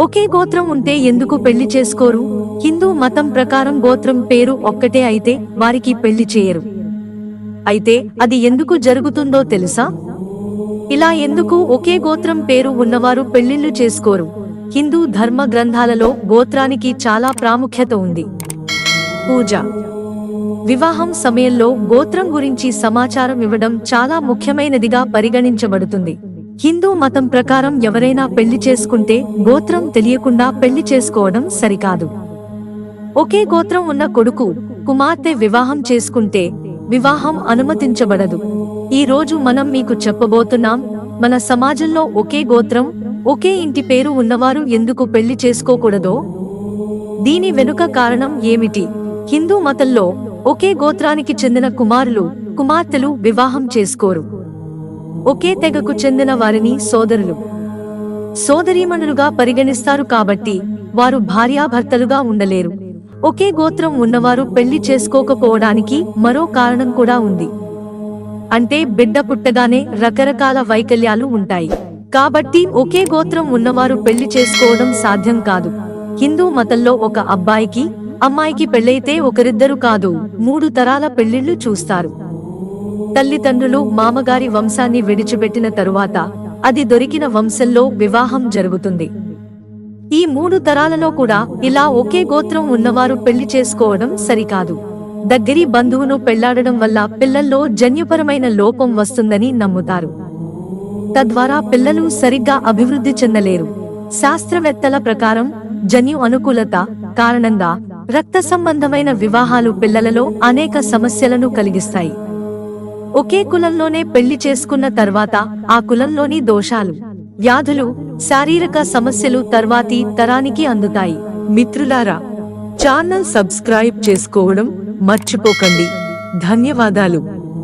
ఒకే గోత్రం ఉంటే ఎందుకు పెళ్ళి చేసుకోరు? హిందూ మతం ప్రకారం గోత్రం పేరు ఒక్కటే అయితే వారికి పెళ్ళి చేయరు. అయితే అది ఎందుకు జరుగుతుందో తెలుసా? ఇలా ఎందుకు ఒకే గోత్రం పేరు ఉన్నవారు పెళ్ళిళ్ళు చేసుకోరు? హిందూ ధర్మ గ్రంథాలలో గోత్రానికి చాలా ప్రాముఖ్యత ఉంది. పూజ. వివాహం సమయంలో గోత్రం గురించి సమాచారం ఇవ్వడం చాలా ముఖ్యమైనదిగా పరిగణించబడుతుంది. హిందూ మతం ప్రకారం ఎవరైనా పెళ్ళి చేసుకుంటే గోత్రం తెలియకుండా పెళ్ళి చేసుకోవడం సరికాదు. ఒకే గోత్రం ఉన్న కొడుకు కుమార్తె వివాహం చేసుకుంటే వివాహం అనుమతించబడదు. ఈ రోజు మనం మీకు చెప్పబోతున్నాం మన సమాజంలో ఒకే గోత్రం ఒకే ఇంటి పేరు ఉన్నవారు ఎందుకు పెళ్ళి చేసుకోకూడదో? దీని వెనుక కారణం ఏమిటి? హిందూ మతంలో ఒకే గోత్రానికి చెందిన కుమారులు కుమార్తెలు వివాహం చేసుకోరు. ఒకే తెగకు చెందిన వారిని సోదరులు. సోదరీమణులుగా పరిగణిస్తారు కాబట్టి వారు భార్యాభర్తలుగా ఉండలేరు. ఒకే గోత్రం ఉన్నవారు పెళ్ళి చేసుకోకపోవడానికి మరో కారణం కూడా ఉంది. అంటే బిడ్డ పుట్టగానే రకరకాల వైకల్యాలు ఉంటాయి. కాబట్టి ఒకే గోత్రం ఉన్నవారు పెళ్ళి చేసుకోవడం సాధ్యం కాదు. హిందూ మతంలో ఒక అబ్బాయికి అమ్మాయికి పెళ్ళైతే ఒకరిద్దరు కాదు మూడు తరాల పెళ్ళిళ్ళు చూస్తారు. తల్లిదండ్రులు మామగారి వంశాన్ని విడిచిపెట్టిన తరువాత అది దొరికిన వంశంలో వివాహం జరుగుతుంది. ఈ మూడు తరాలలో కూడా ఇలా ఒకే గోత్రం ఉన్నవారు పెళ్ళి చేసుకోవడం సరికాదు. దగ్గరి బంధువును పెళ్ళాడడం వల్ల పిల్లల్లో జన్యుపరమైన లోపం వస్తుందని నమ్ముతారు. తద్వారా పిల్లలు సరిగ్గా అభివృద్ధి చెందలేరు. శాస్త్రవేత్తల ప్రకారం జన్యు అనుకూలత కారణంగా రక్త సంబంధమైన వివాహాలు పిల్లలలో అనేక సమస్యలను కలిగిస్తాయి. ఒకే కులంలోనే పెళ్ళి చేసుకున్న తర్వాత ఆ కులంలోని దోషాలు వ్యాధులు శారీరక సమస్యలు తర్వాతి తరానికి అందుతాయి. మిత్రులారా ఛానల్ సబ్స్క్రైబ్ చేసుకోవడం మర్చిపోకండి. ధన్యవాదాలు.